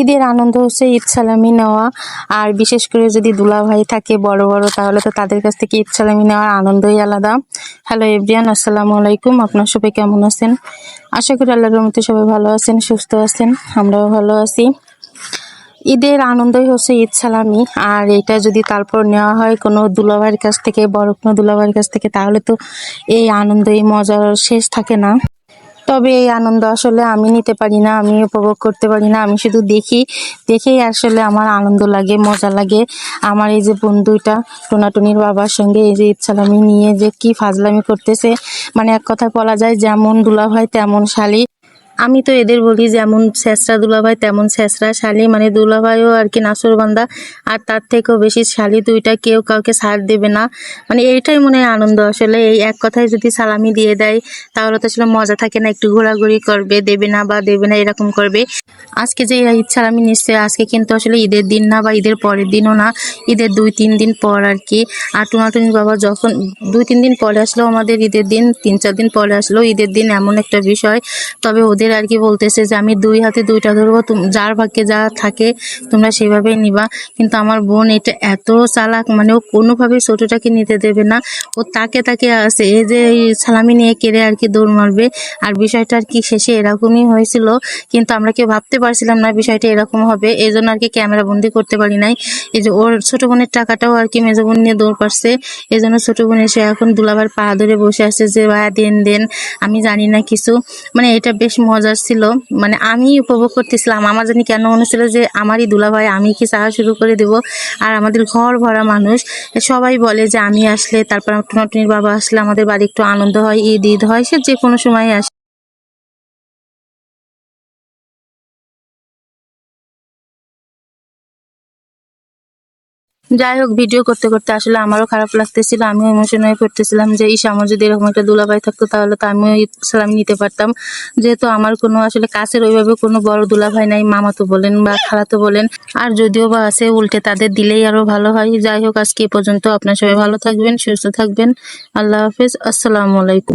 ঈদের আনন্দ হচ্ছে ঈদ সালামি নেওয়া। আর বিশেষ করে যদি দুলাভাই থাকে বড় বড়, তাহলে তো তাদের কাছ থেকে ঈদ সালামি নেওয়ার আনন্দই আলাদা। হ্যালো এভরিয়ান আসসালামু আলাইকুম। আপনার সবাই কেমন আছেন? আশা করি আল্লাহর রহমতে সবাই ভালো আছেন, সুস্থ আছেন, আমরাও ভালো আছি। ঈদের আনন্দই হচ্ছে ঈদ সালামি। আর এটা যদি তারপর নেওয়া হয় কোনো দুলাভাইয়ের কাছ থেকে, বড় কোনো দুলাভাইয়ের কাছ থেকে, তাহলে তো এই আনন্দ এই মজার শেষ থাকে না। তবে এই আনন্দ আসলে আমি নিতে পারি না, আমি উপভোগ করতে পারি না। আমি শুধু দেখি, দেখেই আসলে আমার আনন্দ লাগে, মজা লাগে। আমার এই যে বন্ধুটা, টোনাটুনির বাবার সঙ্গে এই যে ইচ্ছালামি নিয়ে যে কি ফাজলামি করতেছে মানে এক কথা বলা যায় যেমন দুলাভাই তেমন শালি। আমি তো এদের বলি যেমন ছেঁচড়া দুলাভাই, তেমন ছেঁচড়া শালি। মানে দুলাভাইও আর কি নাসরবান্দা। আর তার থেকেও বেশি শালি দুইটা। কেউ কাউকে সার দেবে না। মানে এইটাই মনে হয় আনন্দ। আসলে এই এক কথায় যদি সালামি দিয়ে দেয়, তাহলে তো আসলে মজা থাকে না। একটু ঘোরাঘুরি করবে, দেবে না বা দেবে না, এরকম করবে। আজকে যে ঈদ সালামি নিচ্ছে, আজকে কিন্তু আসলে ঈদের দিন না বা ঈদের পরের দিনও না। ঈদের দুই, তিন দিন পর আর কি। আর টুনাটুনির বাবা যখন, দুই, তিন দিন পরে আসলো আমাদের ঈদের দিন, তিন, চার দিন পরে আসলো ঈদের দিন এমন একটা বিষয়। তবে ওদের আর কি বলতেছে যে, আমি দুই হাতে দুইটা ধরবো যার ভাগ্যে যা থাকে তোমরা সেভাবেই নিবা। কিন্তু আমার বোন এটা এত চালাক মানে ও কোনোভাবেই ছোটটাকে নিতে দেবে না। ও তাকে তাকে আছে, এই যে সালামি নিয়ে কেড়ে আর কি দৌড় মারবে। আর বিষয়টা আর কি শেষে এরকমই হয়েছিল, কিন্তু আমরা কেউ ভাবতে পারছিলাম না বিষয়টা এরকম হবে। এই জন্য আর কি ক্যামেরা বন্দি করতে পারি নাই। এই যে ওর ছোটো বোনের টাকাটাও আর কি মেজো বোন নিয়ে দৌড় পারছে। এই জন্য ছোট বোন এসে এখন দুলাবার পা ধরে বসে আছে যে ভাইয়া দেন দেন, আমি জানি না কিছু। মানে এটা বেশ মজার ছিল। মানে আমি উপভোগ করতেছিলাম। আমার জানি কেন মনে ছিল যে, আমারই দুলা ভাই আমি কি চাহা শুরু করে দেব? আর আমাদের ঘর ভরা মানুষ সবাই বলে যে, আমি আসলে তারপর নটনির বাবা আসলে আমাদের বাড়ি একটু আনন্দ হয়, ঈদ ঈদ হয়, সে যে কোনো সময় আসে। যাই হোক ভিডিও করতে করতে আসলে আমারও খারাপ লাগতেছিল, আমিও ইমোশন হয়ে পড়তেছিলাম যে, ইস, আমার যদি এরকম একটা দুলাভাই থাকতো, তাহলে তো আমিও সালাম নিতে পারতাম। যেহেতু আমার কোনো আসলে কাছের ওইভাবে কোনো বড় দুলাভাই নাই, মামা তো বলেন বা খালাতো বলেন। আর যদিও বা আছে, উল্টে তাদের দিলেই আরও ভালো হয়। যাই হোক, আজকে এ পর্যন্ত আপনার সবাই ভালো থাকবেন, সুস্থ থাকবেন। আল্লাহ হাফেজ, আসসালামু আলাইকুম।